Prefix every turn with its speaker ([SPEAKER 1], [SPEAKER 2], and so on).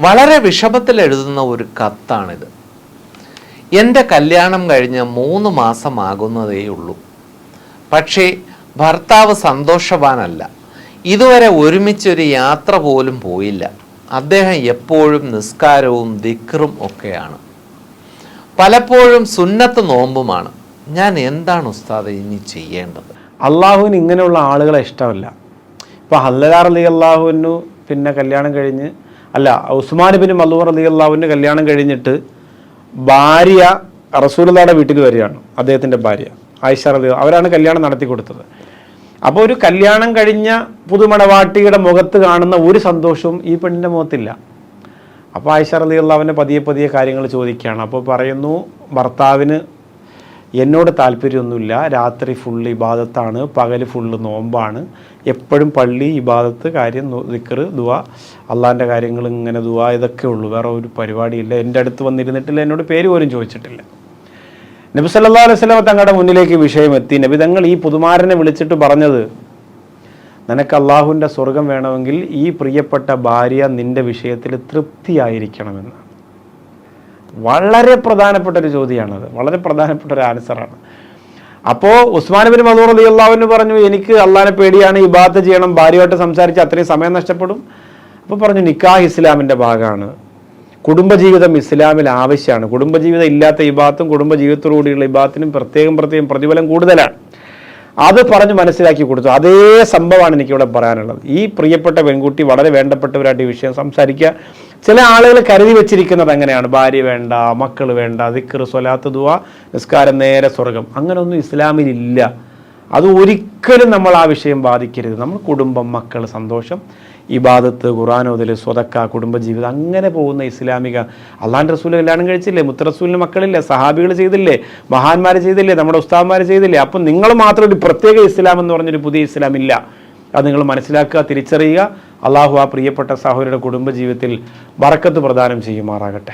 [SPEAKER 1] വളരെ വിഷമത്തിൽ എഴുതുന്ന ഒരു കത്താണിത്. എന്റെ കല്യാണം കഴിഞ്ഞ് മൂന്ന് മാസമാകുന്നതേ ഉള്ളൂ. പക്ഷേ ഭർത്താവ് സന്തോഷവാനല്ല. ഇതുവരെ ഒരുമിച്ചൊരു യാത്ര പോലും പോയില്ല. അദ്ദേഹം എപ്പോഴും നിസ്കാരവും ദിക്റും ഒക്കെയാണ്. പലപ്പോഴും സുന്നത്ത് നോമ്പുമാണ്. ഞാൻ എന്താണ് ഉസ്താദ് ഇനി ചെയ്യേണ്ടത്?
[SPEAKER 2] അള്ളാഹുവിന് ഇങ്ങനെയുള്ള ആളുകളെ ഇഷ്ടമല്ല. ഇപ്പോൾ ഹല്ലലാർ അലി അള്ളാഹുവിനു പിന്നെ കല്യാണം കഴിഞ്ഞ് അല്ല ഉസ്മാൻ ബിൻ മല്ലൂർ അലി അള്ളാഹുവിന് കല്യാണം കഴിഞ്ഞിട്ട് ഭാര്യ റസൂലുള്ളാടെ വീട്ടിൽ വരികയാണ് അദ്ദേഹത്തിന്റെ ഭാര്യ ആയിഷ അലി അവരാണ് കല്യാണം നടത്തി കൊടുത്തത്. അപ്പോൾ ഒരു കല്യാണം കഴിഞ്ഞ പുതുമണവാട്ടിയുടെ മുഖത്ത് കാണുന്ന ഒരു സന്തോഷവും ഈ പെണ്ണിന്റെ മുഖത്തില്ല. അപ്പോൾ ആയിഷ അലി അള്ളാവിന്റെ പതിയെ പതിയെ കാര്യങ്ങൾ ചോദിക്കുകയാണ്. അപ്പോൾ പറയുന്നു ഭർത്താവിന് എന്നോട് താല്പര്യമൊന്നുമില്ല. രാത്രി ഫുള്ള് ഇബാദത്താണ്. പകൽ ഫുള്ള് നോമ്പാണ്. എപ്പോഴും പള്ളി ഇബാദത്ത് കാര്യം ദിക്കർ ദുവ അള്ളാന്റെ കാര്യങ്ങൾ ഇങ്ങനെ ദുവ ഇതൊക്കെ ഉള്ളൂ. വേറെ ഒരു പരിപാടിയില്ല. എന്റെ അടുത്ത് വന്നിരുന്നിട്ടില്ല. എന്നോട് പേര് പോലും ചോദിച്ചിട്ടില്ല. നബി സല്ലാ അലൈഹി സ്വലമ തങ്ങളുടെ മുന്നിലേക്ക് വിഷയം എത്തി. നബി തങ്ങൾ ഈ പുതുമാരനെ വിളിച്ചിട്ട് പറഞ്ഞത് നിനക്ക് അള്ളാഹുവിന്റെ സ്വർഗം വേണമെങ്കിൽ ഈ പ്രിയപ്പെട്ട ഭാര്യ നിന്റെ വിഷയത്തിൽ തൃപ്തിയായിരിക്കണമെന്ന്. വളരെ പ്രധാനപ്പെട്ട ഒരു ചോദ്യമാണത്. വളരെ പ്രധാനപ്പെട്ട ഒരു ആൻസറാണ്. അപ്പോൾ ഉസ്മാൻ ബിൻ മദൂർ അലി അള്ളാഹുവിന് പറഞ്ഞു എനിക്ക് അള്ളാഹിനെ പേടിയാണ് ഈ ബാത്ത് ചെയ്യണം ഭാര്യയായിട്ട് സംസാരിച്ച് അത്രയും സമയം നഷ്ടപ്പെടും. അപ്പോൾ പറഞ്ഞു നിക്കാഹ് ഇസ്ലാമിന്റെ ഭാഗമാണ്. കുടുംബജീവിതം ഇസ്ലാമിൽ ആവശ്യമാണ്. കുടുംബജീവിതം ഇല്ലാത്ത ഇബാത്തും കുടുംബജീവിതത്തോടുകൂടിയുള്ള ഇബാത്തിനും പ്രത്യേകം പ്രത്യേകം പ്രതിഫലം കൂടുതലാണ്. അത് പറഞ്ഞ് മനസ്സിലാക്കി കൊടുത്തു. അതേ സംഭവമാണ് എനിക്കിവിടെ പറയാനുള്ളത്. ഈ പ്രിയപ്പെട്ട പെൺകുട്ടി വളരെ വേണ്ടപ്പെട്ടവരായിട്ട് ഈ വിഷയം സംസാരിക്കുക. ചില ആളുകൾ കരുതി വെച്ചിരിക്കുന്നത് അങ്ങനെയാണ് ഭാര്യ വേണ്ട മക്കൾ വേണ്ട ദിക്കർ സ്വലാത്ത് ദുവ നിസ്കാരം നേരെ സ്വർഗം. അങ്ങനെയൊന്നും ഇസ്ലാമിലില്ല. അത് ഒരിക്കലും നമ്മൾ ആ വിഷയം ബാധിക്കരുത്. നമ്മൾ കുടുംബം മക്കൾ സന്തോഷം ഇബാദത്ത് ഖുറാനോതിൽ സ്വതക്ക കുടുംബജീവിതം അങ്ങനെ പോകുന്ന ഇസ്ലാമിക അള്ളാൻ റസൂൽ കല്യാണം കഴിച്ചില്ലേ? മുത്തറസൂലിന് മക്കളില്ലേ? സഹാബികൾ ചെയ്തില്ലേ? മഹാന്മാർ ചെയ്തില്ലേ? നമ്മുടെ ഉസ്താദ്മാർ ചെയ്തില്ലേ? അപ്പം നിങ്ങൾ മാത്രം ഒരു പ്രത്യേക ഇസ്ലാം എന്ന് പറഞ്ഞൊരു പുതിയ ഇസ്ലാം ഇല്ല അത് നിങ്ങൾ മനസ്സിലാക്കുക തിരിച്ചറിയുക. അള്ളാഹു ആ പ്രിയപ്പെട്ട സഹോദരിയുടെ കുടുംബജീവിതത്തിൽ വറക്കത്ത് പ്രദാനം ചെയ്യുമാറാകട്ടെ.